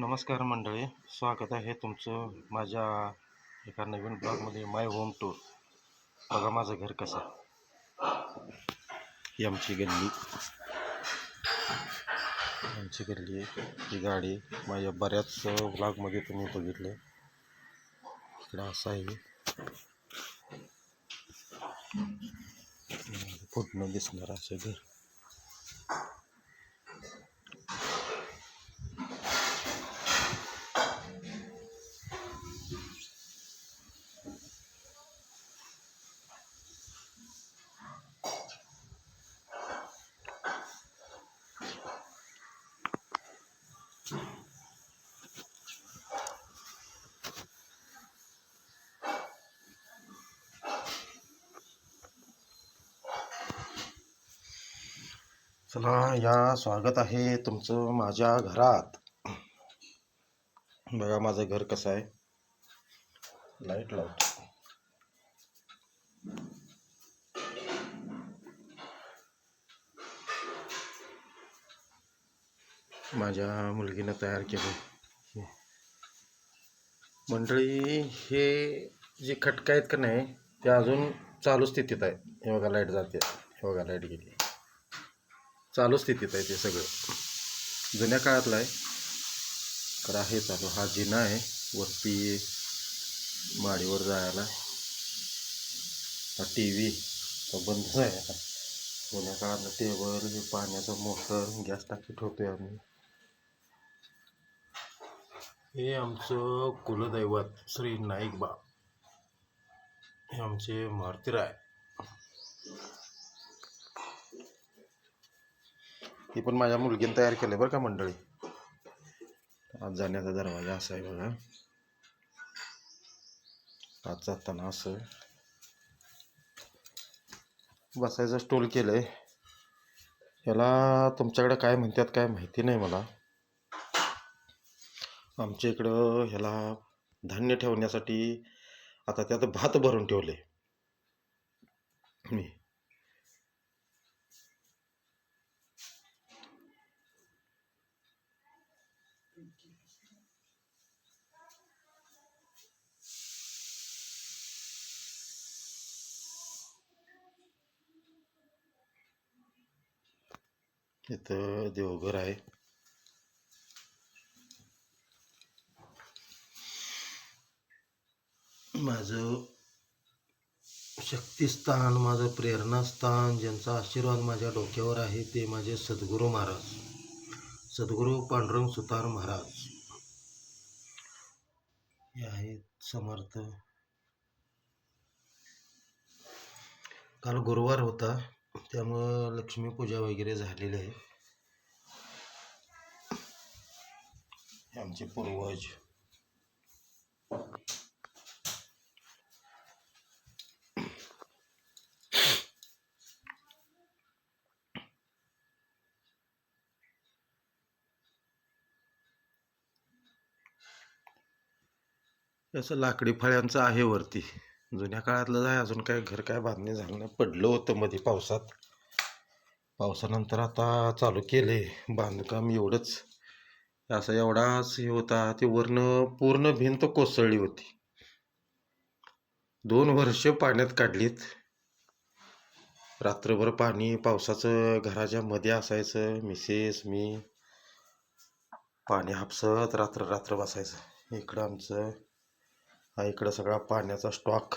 नमस्कार मंडळी स्वागत आहे तुमचं माझ्या एका नवीन ब्लॉगमध्ये माय होम टूर बघा माझं घर कसं आहे. ही आमची गल्ली. आमची गल्ली ही गाडी माझ्या बऱ्याच ब्लॉगमध्ये तुम्ही बघितले इकडं असं आहे. फुटणं दिसणार असं घर. चला या स्वागत आहे तुमचं माझ्या घरात. बघा माझं घर कसं आहे. लाइट लावतो. माझ्या मुलगीनं तयार केलं मंडळी हे जे खटका आहेत का नाही ते अजून चालू स्थितीत आहे हे बघा लाइट जाते. हे बघा लाइट गेली. चालू स्थितीत आहे ते सगळं. जुन्या काळातलं आहे. तर आहे चालू. हा जिना आहे वरती माडीवर जायला. हा टी व्ही तो बंद आहे आता. जुन्या काळातलं टेबल पाण्याचं मोटर गॅस टाकी ठेवतोय आम्ही. हे आमचं कुलदैवत श्री नाईक बा हे आमचे मारुतीराय ही पण माझ्या मुलगीने तयार केलं बरं का मंडळी. आज जाण्याचा दरवाजा असा आहे बघा. आज जाताना असं बसायचं स्टोल आहे याला तुमच्याकडे काय म्हणतात काय माहिती नाही मला. आमच्या इकडं ह्याला धान्य ठेवण्यासाठी आता त्यात भात भरून ठेवले मी. इथं देवघर आहे. माझं शक्तिस्थान माझं प्रेरणास्थान ज्यांचा आशीर्वाद माझ्या डोक्यावर आहे ते माझे सद्गुरू महाराज. सद्गुरू पांडुरंग सुतार महाराज. हे आहेत समर्थ. काल गुरुवार होता. त्यामुळं लक्ष्मीपूजा वगैरे झालेली आहे. आमचे पूर्वज. असं लाकडी फळ्यांचं आहे वरती. जुन्या काळातलं आहे अजून काय घर काय बांधणी झालं नाही. पडलं होतं मध्ये पावसात. पावसानंतर आता चालू केले बांधकाम एवढंच. असं एवढाच हे होता ते वरनं पूर्ण भिंत कोसळली होती. दोन वर्ष पाण्यात काढलीत. रात्रभर पाणी पावसाचं घराच्या मध्ये असायचं मिसेस मी. पाणी हापसत रात्र रात्र बसायचं. इकडं आमचं हा इकडं सगळा पाण्याचा स्टॉक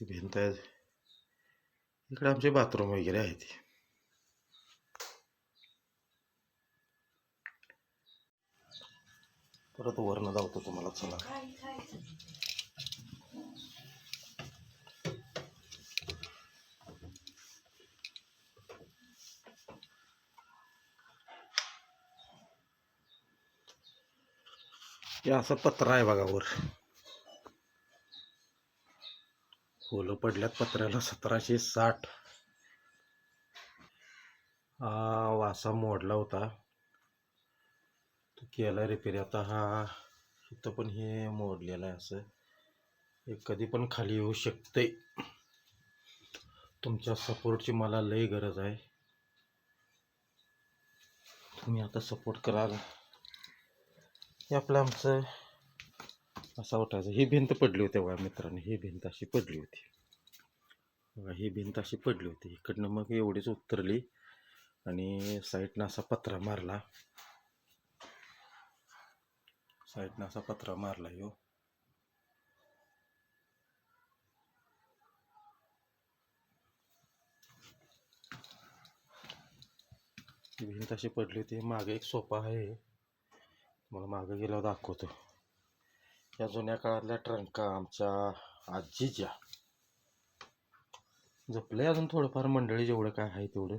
भिंत आहे इकडे आमचे बाथरूम वगैरे आहेत. परत वरनं धावतो तुम्हाला? चला. हे असं पत्र आहे बघा वर. होलं पडल्यात पत्र्याला सतराशे साठ. हा वासा मोडला होता. तो केला रिपेअर आता हा इथं पण हे मोडलेलं आहे असं. हे कधी पण खाली येऊ शकते. तुमच्या सपोर्टची मला लई गरज आहे. तुम्ही आता सपोर्ट कराल. हे आपलं आमचं असं उठायचं ही भिंत पडली होती बघा मित्रांनो. ही भिंत अशी पडली होती. बघा ही भिंत अशी पडली होती. इकडनं मग एवढीच उतरली आणि साईडनं असा पत्रा मारला. साईडनं असा पत्रा मारला यो भिंत अशी पडली होती. मागे एक सोफा आहे. मला मागे गेल्यावर दाखवतो. या जुन्या काळातल्या ट्रंका आमच्या आजीच्या. जपले अजून थोडंफार मंडळी जेवढं काय आहे तेवढं.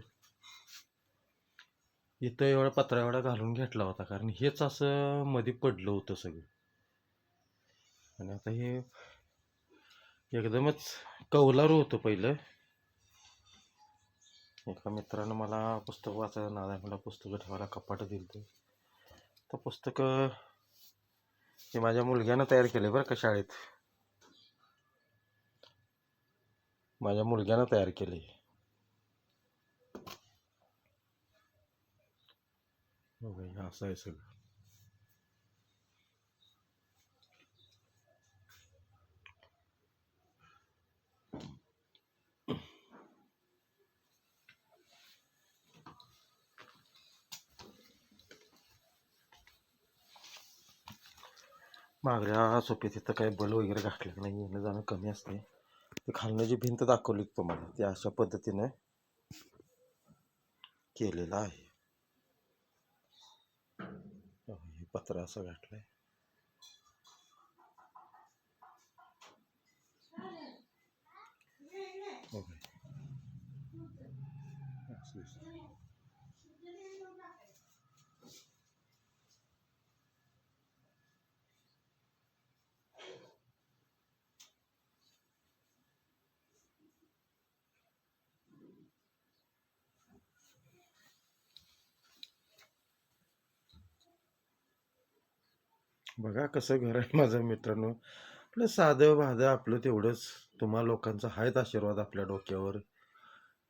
इथं एवढा पत्रा एवढा घालून घेतला होता कारण हेच असं मध्ये पडलं होतं सगळं. आणि आता हे एकदमच कौलारू होतं पहिलं. एका मित्रानं मला पुस्तक वाचायला नाद आहे मला पुस्तकं ठेवायला कपाट दिलं तर पुस्तकं हे माझ्या मुलग्यानं तयार केले बरं का शाळेत. माझ्या मुलग्यानं तयार केले हो असं आहे सगळं. मागल्या सोपीत तिथं काही बल वगैरे घातलेलं नाही येणं जाणं कमी असते. ते खालनं जी भिंत दाखवली तुम्हाला ती अशा पद्धतीने केलेलं आहे. हे पत्र असं घातलंय. बघा. असं बघा कसं घर आहे माझ्या मित्रांनो. आपलं साधं भाधं आपलं तेवढंच. तुम्हा लोकांचा आहेत आशीर्वाद आपल्या डोक्यावर.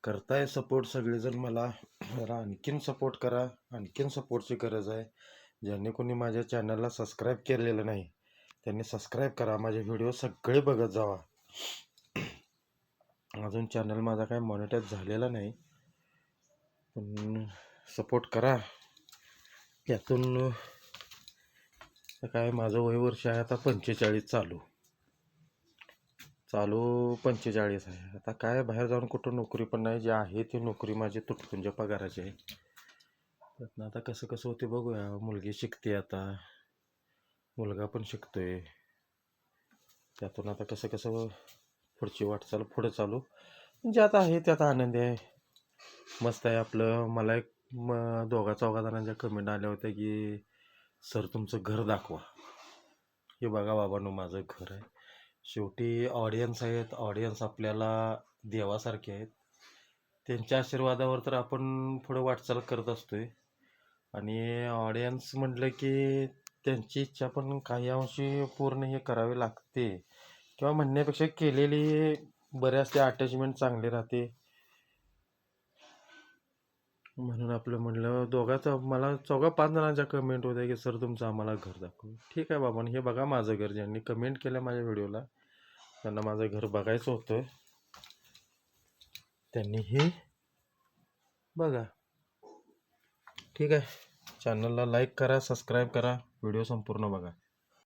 करताय सपोर्ट सगळेजण मला. जरा आणखीन सपोर्ट करा. आणखीन सपोर्टची गरज आहे. ज्यांनी कोणी माझ्या चॅनलला सबस्क्राईब केलेलं नाही त्यांनी सबस्क्राईब करा. माझे व्हिडिओ सगळे बघत जावा. अजून चॅनल माझा काही मॉनिटाईज झालेला नाही. पण सपोर्ट करा. यातून तर काय माझं वय वर्ष आहे आता पंचेचाळीस चालू. चालू पंचेचाळीस आहे. आता काय बाहेर जाऊन कुठं नोकरी पण नाही जी आहे ती नोकरी माझी तुटपुंज पगाराची आहे. त्यातनं आता कसं कसं होते बघूया. मुलगी शिकते आता. मुलगा पण शिकतोय. त्यातून आता कसं कसं पुढची वाटचाल पुढं चालू. म्हणजे ज्यात आहे त्यात आनंदी आहे. मस्त आहे आपलं. मला एक म दोघा चौघा जणांच्या कमेंट आल्या होत्या की सर तुमचं घर दाखवा. हे बघा बाबांनो माझं घर आहे. शेवटी ऑडियन्स आहेत. ऑडियन्स आपल्याला देवासारखे आहेत. त्यांच्या आशीर्वादावर तर आपण पुढं वाटचाल करत असतोय. आणि ऑडियन्स म्हटलं की त्यांची इच्छा पण काही अंशी पूर्ण हे करावे लागते. किंवा म्हणण्यापेक्षा केलेली बऱ्याच ते अटॅचमेंट चांगले राहते. म्हणून आपलं म्हणलं दोघाचं मला चौघा पाच जणांच्या कमेंट होत्या की सर तुमचं आम्हाला घर दाखव ठीक आहे बाबा हे बघा माझं घर ज्यांनी कमेंट केलं माझ्या व्हिडिओला त्यांना माझं घर बघायचं होतं. त्यांनी हे बघा. ठीक आहे. चॅनलला लाईक करा सबस्क्राईब करा व्हिडिओ संपूर्ण बघा.